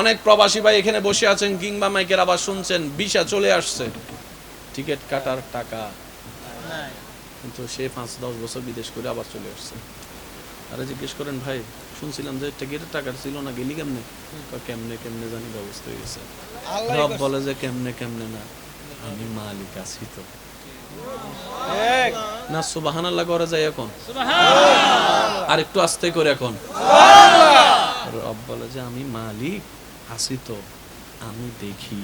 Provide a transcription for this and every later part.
অনেক প্রবাসী ভাই এখানে বসে আছেন কিংবা মাইকের আবার শুনছেন ভিসা চলে আসছে। টিকিট কাটার টাকা। কিন্তু সে পাঁচ দশ বছর বিদেশ করে আবার চলে আসছে। আরে জিজ্ঞেস করেন ভাই শুনছিলাম যে টিকিটের টাকা ছিল না গেলি কেমনে? কেমনে কেমনে জানি ব্যবস্থা হয়ে গেছে। রব বলে যে কেমনে কেমনে না আমি মালিক আছি তো। না সুবাহান আল্লাহ করে যায় এখন। আর একটু আস্তে করে এখন। রব বলে যে আমি মালিক। আছি তো আমি দেখি,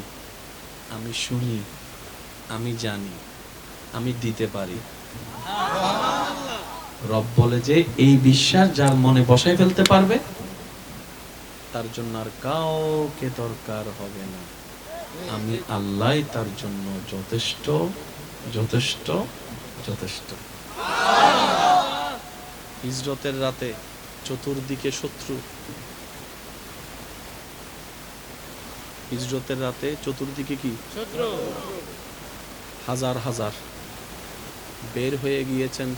আমি শুনি, আমি জানি, আমি দিতে পারি। রব বলে যে, এই বিশ্বাস যার মনে বসায় ফেলতে পারবে, তার জন্য আর কাউকে দরকার হবে না। আমি আল্লাহ তার জন্য যথেষ্ট যথেষ্ট যথেষ্ট। হিজরতের রাতে চতুর্দিকে শত্রু হিজরতের রাতে চতুর্দিকে কি? হাজার হাজার। বের হয়ে গিয়েছেন।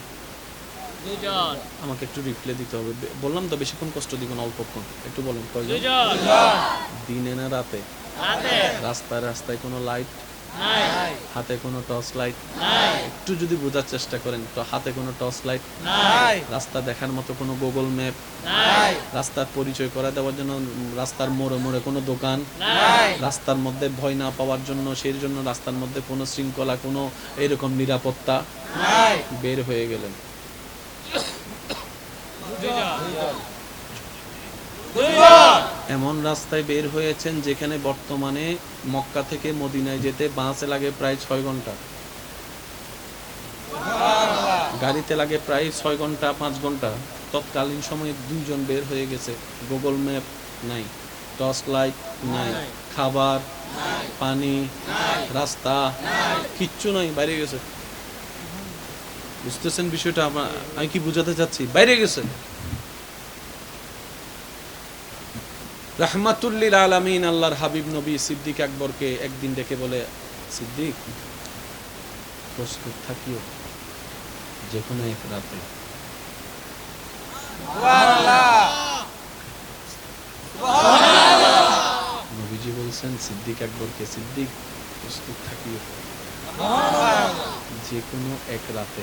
আমাকে একটু রিপ্লে দিতে হবে। বললাম তো বেশিক্ষণ কষ্ট দিব না অল্পক্ষণ। একটু বলেন কয়জন? দিনে না রাতে? রাস্তায় রাস্তায় কোনো লাইট হাতে কোনো টর্চ লাইট। একটু যদি বোঝার চেষ্টা করেন তো হাতে কোনো টর্চ লাইট। রাস্তা দেখার মতো কোনো গুগল ম্যাপ। রাস্তার পরিচয় করে দেওয়ার জন্য রাস্তার মোড়ে মোড়ে কোনো দোকান। রাস্তার মধ্যে ভয় না পাওয়ার জন্য সেই জন্য রাস্তার মধ্যে কোনো শৃঙ্খলা কোনো এরকম নিরাপত্তা বের হয়ে গেলেন এমন রাস্তায় বের হয়েছেন যেখানে বর্তমানে মক্কা থেকে মদিনায় যেতে বাসে লাগে প্রায় ছয় ঘণ্টা। গাড়িতে লাগে প্রায় ছয় ঘণ্টা পাঁচ ঘণ্টা। তৎকালীন সময়ে দুইজন বের হয়ে গেছে। গুগল ম্যাপ নাই টর্চ লাইট নাই। খাবার পানি রাস্তা কিচ্ছু নাই বাইরে গেছে। বুঝতেছেন বিষয়টা? আমি কি বুঝাতে চাচ্ছি? বাইরে গেছে। রাহমাতুল্লিল আলামিন, আল্লাহর হাবিব নবী সিদ্দিক আকবরকে একদিন ডেকে বলে, সিদ্দিক, প্রস্তুত থাকিও যে কোনো এক রাতে। নবীজি বলছেন, সিদ্দিক আকবরকে, সিদ্দিক, প্রস্তুত থাকিও যে কোনো এক রাতে।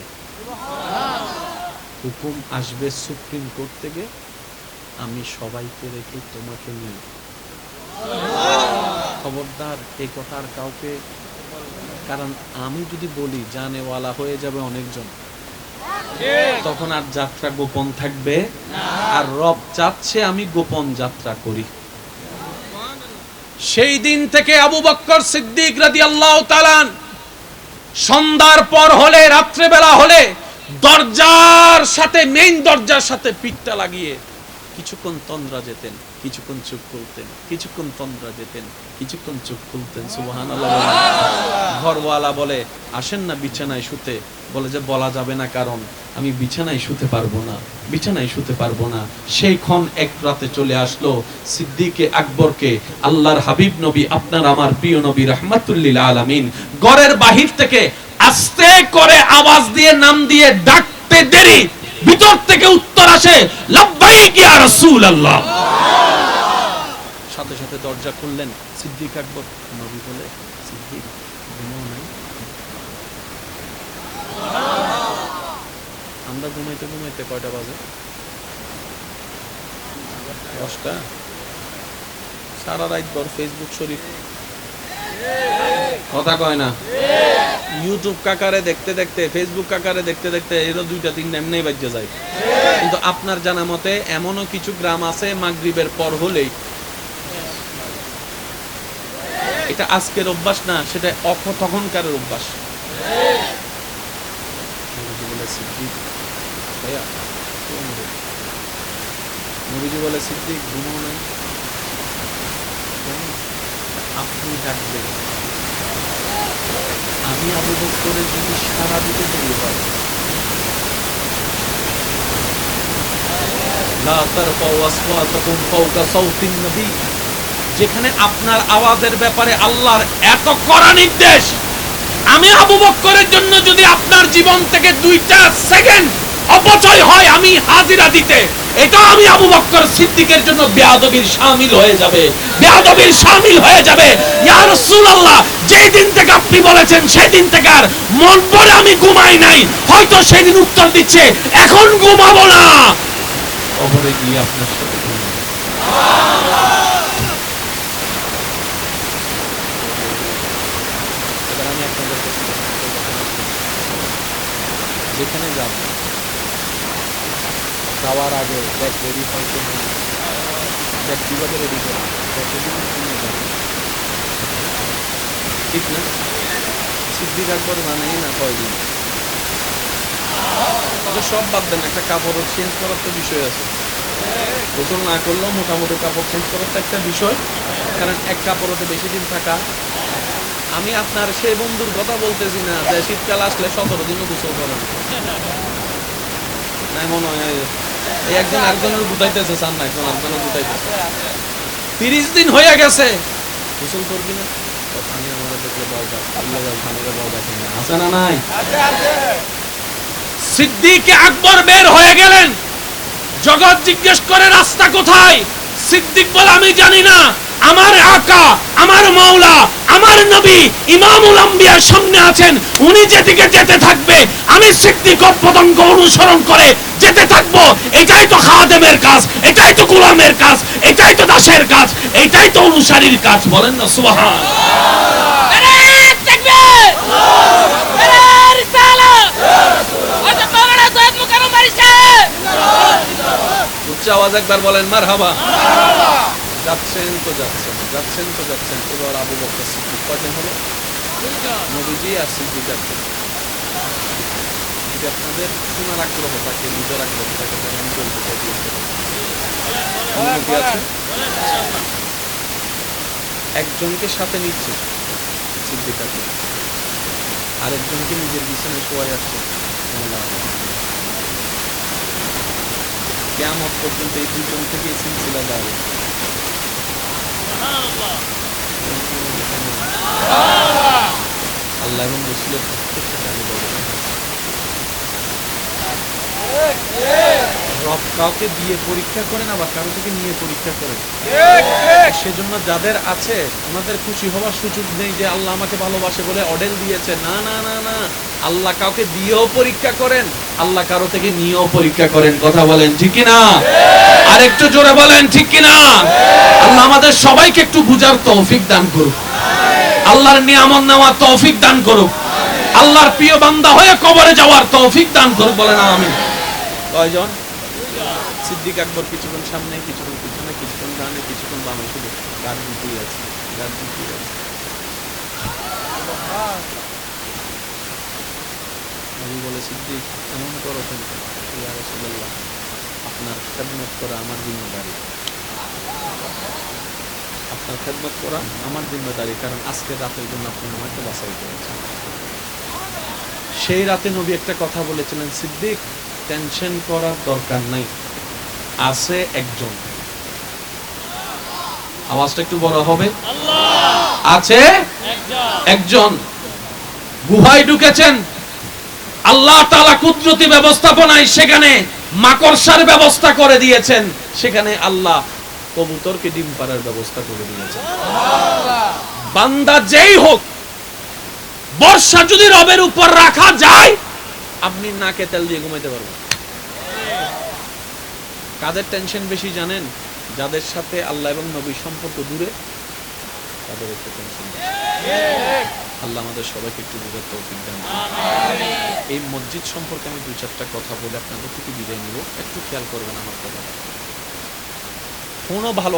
হুকুম আসবে সুপ্রিম কোর্ট থেকে আমি সবাইকে রেখে তোমাকে নিয়ে। খবরদার এই কথা আর কাউকে কারণ আমি যদি বলি, জানেওয়ালা হয়ে যাবে অনেকজন। তখন আর যাত্রা গোপন থাকবে। আর রব চাচ্ছে আমি গোপন যাত্রা করি। সেই দিন থেকে আবু বক্কর সিদ্দিক রাদি আল্লাহ তালান সন্ধ্যার পর হলে, রাত্রেবেলা হলে, দরজার সাথে মেইন দরজার সাথে পিঠটা লাগিয়ে কিছুক্ষণ তন্দ্রা যেতেন, কিছুক্ষণ চোখ খুলতেন, কিছুক্ষণ তন্দ্রা যেতেন, কিছুক্ষণ চোখ খুলতেন সুবহান ঘরওয়ালা বলে, আসেন না বিছানায় শুতে। বলে যে, বলা যাবে না কারণ, আমি বিছানায় শুতে পারব না, বিছানায় শুতে পারব না। সেই ক্ষণ এক রাতে চলে আসলো সিদ্দিকে আকবরকে, আল্লাহর হাবিব নবী, আপনার আমার প্রিয় নবী রহমাতুল্লিল আলামিন। ঘরের বাহির থেকে আস্তে করে আওয়াজ দিয়ে, নাম দিয়ে ডাকতে দেরি, ভিতর থেকে উত্তর আসে সাথে সাথে দরজা খুললেন, সিদ্দিক আকবর। নবী বলে, সিদ্দিক আমরা ঘুমাইতে ঘুমাইতে কয়টা বাজে? দশটা? সারা রাত ভর ফেসবুক শরীফ। কথা কয় না। ইউটিউব কাকারে দেখতে দেখতে ফেসবুক কাকারে দেখতে দেখতে এরও দুইটা তিনটা এমনি বাজ্যে যায়। কিন্তু আপনার জানা মতে এমনও কিছু গ্রাম আছে মাগরিবের পর হলেই? এটা আজকের অভ্যাস না, সেটা অখ তখনকার অভ্যাস। নবীজি বলে সিদ্দিক ঘুমো নাই। আপনি ডাকবেন। আমি আবু বকরের যদি সারা দিতে দেরি হয়। যেখানে আপনার আওয়াজের ব্যাপারে আল্লাহর এত কড়া নির্দেশ, আমি আবু বক্করের জন্য যদি আপনার জীবন থেকে দুইটা সেকেন্ড অপচয় হয়, আমি হাজিরা দিতে এটা আমি আবু বক্কর সিদ্দিকের জন্য বেয়াদবির শামিল হয়ে যাবে। বেয়াদবির শামিল হয়ে যাবে। ইয়া রাসূলুল্লাহ, যেই দিন থেকে আপনি বলেছেন সেই দিন থেকে আর মন পড়ে আমি ঘুমাই নাই। হয়তো সেদিন উত্তর দিচ্ছে, এখন ঘুমাবো না। কবরে গিয়ে আপনার সাথে। যেখানে যাব যাওয়ার আগে ব্যাগ রেডি হয়তো নেই। ব্যাগ কীভাবে রেডি করে কতদিন কিনে যাবে ঠিক না? সিদ্দিক একবার বানাই না কয়দিন? সব বাদ দেন, একটা কাপড় চেঞ্জ করার তো বিষয় আছে। গোসল না করলেও মোটামুটি কাপড় চেঞ্জ করার তো একটা বিষয়। কারণ এক কাপড়তে বেশি দিন থাকা। আমি আপনার সেই বন্ধুর কথা বলতেছি না যে শীতকাল আসলে সতেরো দিনও গোসল করেন না মনে হয় এই একজন একজনের গুটাইতেছে চান না একজন একজনের গুটাইতেছে তিরিশ দিন হয়ে গেছে। গোসল করবি না? পানি আমাদের দেখলে বল দেয়। আল্লাহ পানিরে বল দেখে না আছে না নাই? সিদ্দিক আকবর বের হয়ে গেলেন। জগৎ জিজ্ঞেস করে রাস্তা কোথায়? সিদ্দিক বলে আমি জানি না। আমার আকা আমার মাওলা আমার নবী ইমামুল আম্বিয়ার সামনে আছেন। উনি যেদিকে যেতে থাকবে আমি সিদ্দিক পতঙ্গ অনুসরণ করে যেতে থাকব। এটাই তো খাদেমের কাজ এটাই তো গোলামের কাজ এটাই তো দাসের কাজ এটাই তো অনুসারীর কাজ। বলেন না সুবহান। উচ্চ আওয়াজ একবার বলেন মার হাবা যাচ্ছেন তো যাচ্ছেন যাচ্ছেন তো যাচ্ছেন। এবার আবু বকর সিদ্দিক কয়জন হলো? নবীজি আর সিদ্দিক একজন। যদি আপনাদের শোনার আগ্রহ থাকে নিজের আগ্রহ থাকে তাহলে আমি বলতে চাই অনুমতি আছে? একজনকে সাথে নিচ্ছে সিদ্দিক একজন আরেকজনকে নিজের বিছানায় শোয়াই আসছে। কেমন পর্যন্ত এই দুজন থেকে সিলসিলা দাঁড়িয়ে। আল্লাহ এবং রসুলের প্রত্যেকটা কাজে রব কাউকে দিয়ে পরীক্ষা করেন আবার কারও থেকে নিয়ে পরীক্ষা করেন সেজন্য যাদের আছে ওনাদের খুশি হওয়ার সুযোগ নেই যে আল্লাহ আমাকে ভালোবাসে বলে অর্ডার দিয়েছে। না না না না। আল্লাহ কাউকে দিয়েও পরীক্ষা করেন আল্লাহ কারও থেকে নিয়েও পরীক্ষা করেন। কথা বলেন ঠিক কিনা? আর একটু জোরে বলেন ঠিক কিনা? আল্লাহ আমাদের সবাইকে একটু বুঝার তৌফিক দান করুক। আল্লাহর নিয়ামত নেওয়ার তৌফিক দান করুক। আল্লাহর প্রিয় বান্দা হয়ে কবরে যাওয়ার তৌফিক দান করুক। বলেন আমি কয়জন? সিদ্দিক আকবর কিছুক্ষণ সামনে, কিছুক্ষণ পিছনে, কিছুক্ষণ ডানে, কিছুক্ষণ বামে, শুধু গাছ দিতেই আছে গাছ দিতেই আছে। নবী বলে, সিদ্দিক, এমন করো ইয়া রাসূলুল্লাহ, আপনার খেদমত করা আমার জিম্মেদারি। আপনার খেদমত করা আমার জিম্মেদারি, কারণ আজকে রাতের জন্য আপনি আমাকে বাছাই করেছেন সেই রাতে নবী একটা কথা বলেছিলেন, সিদ্দিক টেনশন করার দরকার নাই। আছে একজন। আওয়াজটা একটু বড় হবে। আছে একজন। গুহায় ঢুকেছেন। আল্লাহ তাআলা কুদরতি ব্যবস্থাপনায় সেখানে মাকড়সার ব্যবস্থা করে দিয়েছেন। সেখানে আল্লাহ কবুতরকে ডিম পাড়ার ব্যবস্থা করে দিয়েছেন। বান্দা যেই হোক, বর্ষা যদি রবের উপর রাখা যায়, আপনি নাকে তেল দিয়ে ঘুমাইতে পারবেন। কাদের টেনশন বেশি জানেন? যাদের সাথে আল্লাহ এবং নবীর সম্পর্ক দূরে তাদের একটু টেনশন আল্লাহ আমাদের সবাইকে একটু বুঝার তৌফিক দেন এই মসজিদ সম্পর্কে আমি দুই চারটা কথা বলে আপনাদের থেকে বিদায় নিব। একটু খেয়াল করবেন আমার কথা কোনো ভালো